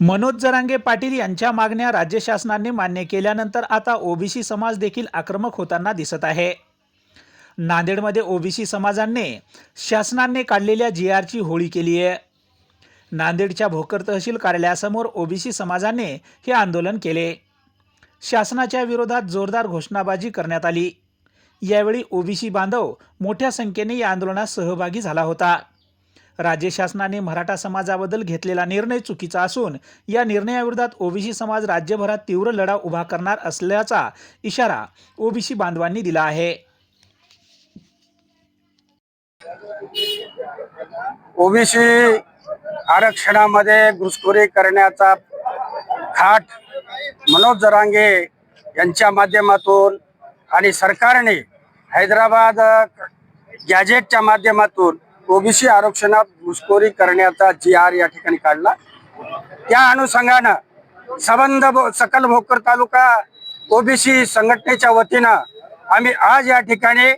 मनोज जरांगे पाटील यांच्या मागण्या राज्य शासनाने मान्य केल्यानंतर आता ओबीसी समाज देखील आक्रमक होताना दिसत आहे. नांदेडमध्ये ओबीसी समाजाने शासनाने काढलेल्या जी आरची होळी केली आहे. नांदेडच्या भोकर तहसील कार्यालयासमोर ओबीसी समाजाने हे आंदोलन केले. शासनाच्या विरोधात जोरदार घोषणाबाजी करण्यात आली. यावेळी ओबीसी बांधव मोठ्या संख्येने या आंदोलनात सहभागी झाला होता. राज्य शासनाने मराठा समाजाबद्दल घेतलेला निर्णय चुकीचा असून या निर्णयाविरोधात ओबीसी समाज राज्यभरात तीव्र लढा उभा करणार असल्याचा इशारा ओबीसी बांधवांनी दिला आहे. ओबीसी आरक्षणामध्ये घुसखोरी करण्याचा खाट मनोज जरांगे यांच्या माध्यमातून आणि सरकारने हैदराबाद गॅजेटच्या माध्यमातून ओबीसी आरक्षणात घुसखोरी करण्याचा जी आर या ठिकाणी काढला. त्या अनुषंगानं संबंध भो- सकल भोकर तालुका ओबीसी संघटनेच्या वतीनं आम्ही आज या ठिकाणी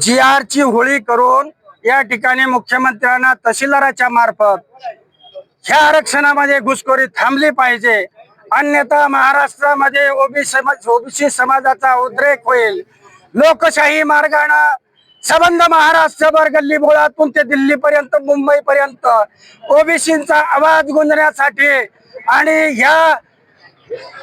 जी ची होळी करून या ठिकाणी मुख्यमंत्र्यांना तहसीलदाराच्या मार्फत ह्या आरक्षणामध्ये घुसखोरी थांबली पाहिजे. अन्यथा महाराष्ट्रामध्ये ओबीसी समाज ओबीसी समाजाचा उद्रेक होईल. लोकशाही मार्गानं संबंध महाराष्ट्रभर गल्ली बोळातून ते दिल्लीपर्यंत मुंबईपर्यंत. ओबीसींचा आवाज गुंजण्यासाठी आणि ह्या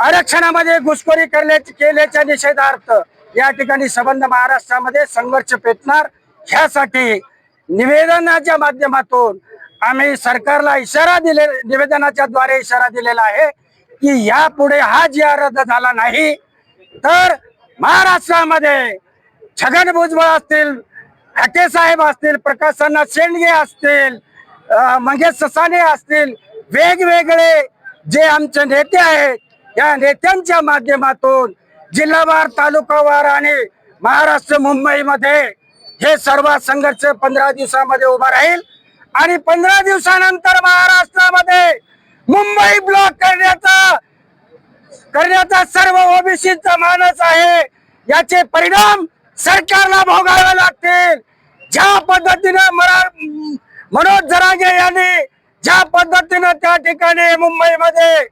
आरक्षणामध्ये घुसखोरी करण्याची केल्याच्या निषेधार्थ या ठिकाणी संबंध महाराष्ट्रामध्ये संघर्ष पेटणार. ह्यासाठी निवेदनाच्या माध्यमातून आम्ही सरकारला इशारा दिले निवेदनाच्या द्वारे इशारा दिलेला आहे की यापुढे हा जिया रद्द झाला नाही तर महाराष्ट्रामध्ये छगन भुजबळ असतील हटे साहेब असतील प्रकाशना शेंडगे असतील मंगेश ससाने असतील वेगवेगळे जे आमचे नेते आहेत या नेत्यांच्या माध्यमातून जिल्हावार तालुकावार आणि महाराष्ट्र मुंबईमध्ये हे सर्व संघर्ष पंधरा दिवसामध्ये उभा राहील आणि पंधरा दिवसानंतर महाराष्ट्रामध्ये मुंबई ब्लॉक करण्याचा करण्याचा सर्व ओबीसीचा मानस आहे. याचे परिणाम सरकारला भोगावे लागतील. ज्या पद्धतीनं मरा- मनोज जरांगे यांनी ज्या पद्धतीनं त्या ठिकाणी मुंबईमध्ये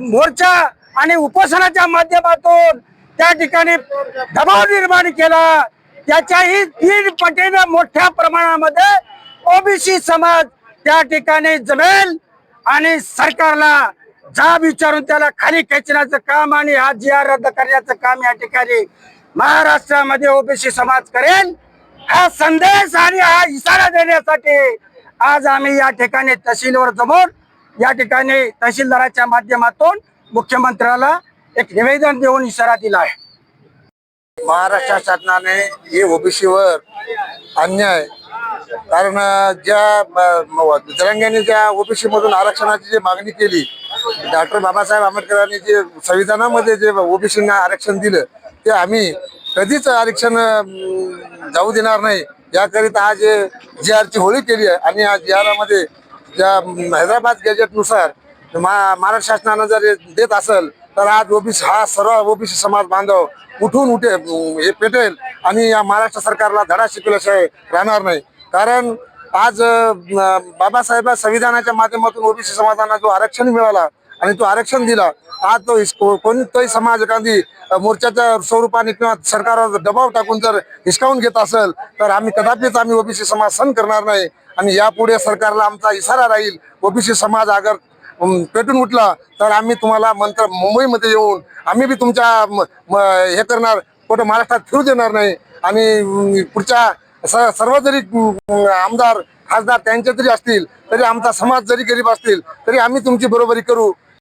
मोर्चा आणि उपोषणाच्या माध्यमातून त्या ठिकाणी दबाव निर्माण केला त्याच्याही तीन पटीनं मोठ्या प्रमाणामध्ये ओबीसी समाज त्या ठिकाणी जमेल आणि सरकारला जाब विचारून त्याला खाली खेचण्याचं काम आणि हा जी आर रद्द करण्याचं काम या ठिकाणी महाराष्ट्रामध्ये ओबीसी समाज करेल हा संदेश आणि हा इशारा देण्यासाठी आज आम्ही या ठिकाणी तहसीलवर जमून या ठिकाणी तहसीलदाराच्या माध्यमातून मुख्यमंत्र्याला एक निवेदन देऊन इशारा दिला आहे. महाराष्ट्र शासनाने हे ओबीसीवर अन्याय कारण ज्या जरंग्याने ज्या ओबीसी मधून आरक्षणाची जी मागणी केली डॉक्टर बाबासाहेब आंबेडकरांनी जे संविधानामध्ये जे ओबीसींना आरक्षण दिलं ते आम्ही कधीच आरक्षण जाऊ देणार नाही. याकरिता आज जी आरची होळी केली आहे. आणि या जी मध्ये ज्या हैदराबाद गॅजेटनुसार मा महाराष्ट्र शासनानं जर देत असेल तर आज ओबीसी हा सर्व ओबीसी समाज बांधव उठून उठे हे पेटेल आणि या महाराष्ट्र सरकारला धडा शिकवल्याशिवाय राहणार नाही. कारण आज बाबासाहेब संविधानाच्या माध्यमातून ओबीसी समाजांना जो आरक्षण मिळाला आणि तो आरक्षण दिला. आज तो हिस- कोणताही समाज एखादी मोर्चाच्या स्वरूपाने किंवा सरकारवर दबाव टाकून जर हिसकावून घेत असेल तर आम्ही कदापिच आम्ही ओबीसी समाज सण करणार नाही. आणि यापुढे सरकारला आमचा इशारा राहील ओबीसी समाज अगर पेटून उठला तर आम्ही तुम्हाला मंत्र मुंबईमध्ये येऊन आम्ही बी तुमच्या म- हे करणार कुठं महाराष्ट्रात फिरू देणार नाही. आणि पुढच्या स- सर्व जरी आमदार खासदार त्यांचे जरी असतील तरी आमचा समाज जरी गरीब असतील तरी आम्ही तुमची बरोबरी करू.